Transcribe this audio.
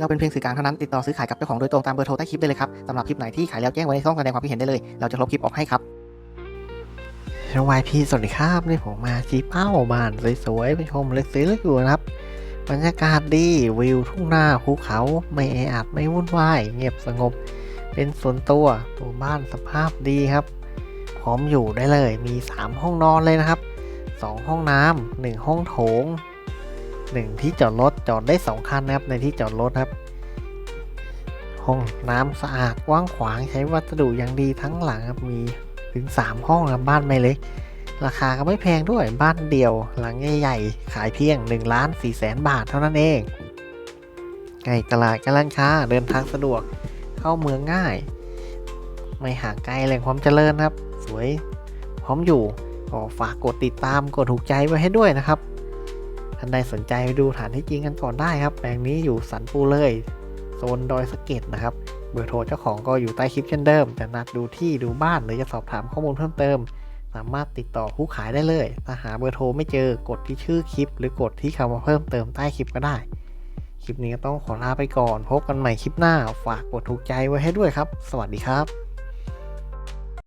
เราเป็นเพียงสื่อกลางเท่านั้นติดต่อซื้อขายกับเจ้าของโดยตรงตามเบอร์โทรใต้คลิปได้เลยครับสำหรับคลิปไหนที่ขายแล้วแจ้งไว้ในช่องแสดงความคิดเห็นได้เลย เราจะลบคลิปออกให้ครับสวัสดีพี่สวัสดีครับนี่ผมมาชี้เป้าบ้านสวยๆไปชมเล็กซื้อเล็กอยู่นะครับบรรยากาศดีวิวทุ่งนาภูเขาไม่แออัดไม่วุ่นวายเงียบสงบ เป็นส่วนตัวตัวบ้านสภาพดีครับพร้อมอยู่ได้เลยมี 3 ห้องนอนเลยนะครับ 2 ห้องน้ำหนึ่งห้องโถง 1 ที่จอดรถจอดได้ 2 คันนะครับในที่จอดรถครับห้องน้ำสะอาดกว้างขวางใช้วัสดุอย่างดีทั้งหลังครับมีถึง 3 ห้องครับบ้านไม่เล็ก ราคาก็ไม่แพงด้วยบ้านเดียวหลังใหญ่ๆขายเพียง1ล้าน4แสนบาทเท่านั้นเองใกล้ตลาดกำลังค้าเดินทางสะดวกเข้าเมืองง่าย ไม่ห่างไกลแหล่งความเจริญครับ สวยพร้อมอยู่ก็ฝากกดติดตามกดถูกใจไว้ให้ด้วยนะครับ ท่านใดสนใจไปดูฐานที่จริงกันก่อนได้ครับแปลงนี้อยู่สันปูเลยโซนดอยสะเก็ดนะครับ เบอร์โทรเจ้าของก็อยู่ใต้คลิปเช่นเดิม แต่นัดดูที่ดูบ้านหรือจะสอบถามข้อมูลเพิ่มเติม สามารถติดต่อผู้ขายได้เลย ถ้าหาเบอร์โทรไม่เจอกดที่ชื่อคลิป หรือกดที่คำว่าเพิ่มเติมใต้คลิปก็ได้ คลิปนี้ก็ต้องขอลาไปก่อน พบกันใหม่คลิปหน้า ฝากกดถูกใจไว้ให้ด้วยครับ สวัสดีครับ